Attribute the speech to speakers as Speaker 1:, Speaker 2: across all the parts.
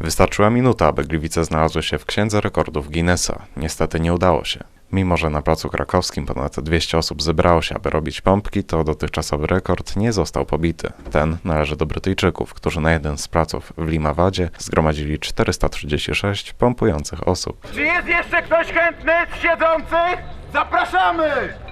Speaker 1: Wystarczyła minuta, aby Gliwice znalazły się w księdze rekordów Guinnessa. Niestety nie udało się. Mimo, że na placu krakowskim ponad 200 osób zebrało się, aby robić pompki, to dotychczasowy rekord nie został pobity. Ten należy do Brytyjczyków, którzy na jeden z placów w Limawadzie zgromadzili 436 pompujących osób.
Speaker 2: Czy jest jeszcze ktoś chętny z siedzących? Zapraszamy!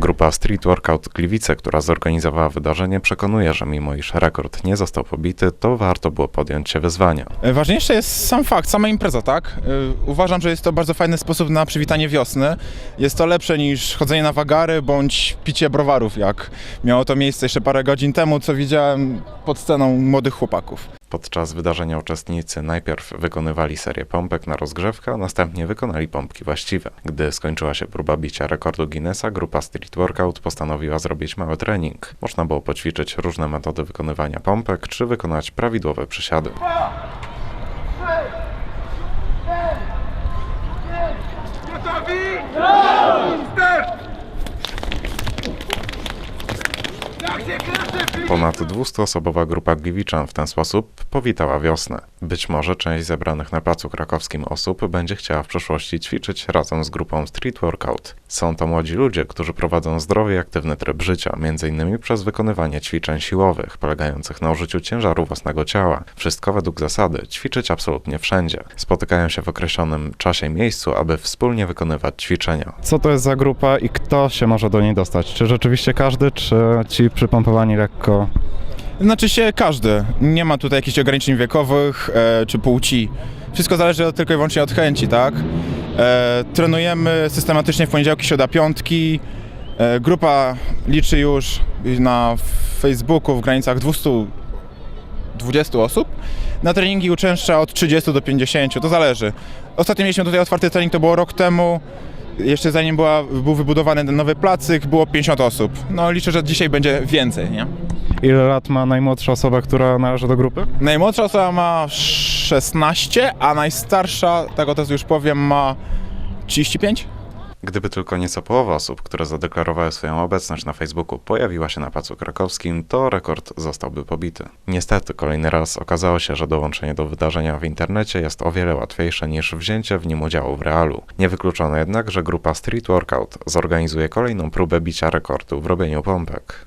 Speaker 1: Grupa Street Workout Gliwice, która zorganizowała wydarzenie, przekonuje, że mimo iż rekord nie został pobity, to warto było podjąć się wyzwania.
Speaker 3: E, Ważniejsze jest sam fakt, sama impreza, tak? E, Uważam, że jest to bardzo fajny sposób na przywitanie wiosny. Jest to lepsze niż chodzenie na wagary bądź picie browarów, jak miało to miejsce jeszcze parę godzin temu, co widziałem pod sceną młodych chłopaków.
Speaker 1: Podczas wydarzenia uczestnicy najpierw wykonywali serię pompek na rozgrzewkę, a następnie wykonali pompki właściwe. Gdy skończyła się próba bicia rekordu Guinnessa, grupa Street Workout postanowiła zrobić mały trening. Można było poćwiczyć różne metody wykonywania pompek, czy wykonać prawidłowe przysiady.
Speaker 2: Gotowi? Start! Jak się kręczy
Speaker 1: Ponad 200-osobowa grupa Gliwiczan w ten sposób powitała wiosnę. Być może część zebranych na placu krakowskim osób będzie chciała w przyszłości ćwiczyć razem z grupą Street Workout. Są to młodzi ludzie, którzy prowadzą zdrowy i aktywny tryb życia, m.in. przez wykonywanie ćwiczeń siłowych, polegających na użyciu ciężaru własnego ciała. Wszystko według zasady ćwiczyć absolutnie wszędzie. Spotykają się w określonym czasie i miejscu, aby wspólnie wykonywać ćwiczenia.
Speaker 4: Co to jest za grupa i kto się może do niej dostać? Czy rzeczywiście każdy, czy ci przypompowani lekko?
Speaker 3: Znaczy się każdy. Nie ma tutaj jakichś ograniczeń wiekowych e, czy płci. Wszystko zależy od, tylko i wyłącznie od chęci, tak? E, trenujemy systematycznie w poniedziałki, środa, piątki. E, grupa liczy już na Facebooku w granicach 220 osób. Na treningi uczęszcza od 30 do 50, to zależy. Ostatnio mieliśmy tutaj otwarty trening, to było rok temu. Jeszcze zanim była, był wybudowany ten nowy placyk, było 50 osób. No liczę, że dzisiaj będzie więcej, nie?
Speaker 4: Ile lat ma najmłodsza osoba, która należy do grupy?
Speaker 3: Najmłodsza osoba ma 16, a najstarsza, tak o teraz już powiem, ma 35?
Speaker 1: Gdyby tylko nieco połowa osób, które zadeklarowały swoją obecność na Facebooku, pojawiła się na placu krakowskim, to rekord zostałby pobity. Niestety, kolejny raz okazało się, że dołączenie do wydarzenia w internecie jest o wiele łatwiejsze niż wzięcie w nim udziału w realu. Niewykluczone jednak, że grupa Street Workout zorganizuje kolejną próbę bicia rekordu w robieniu pompek.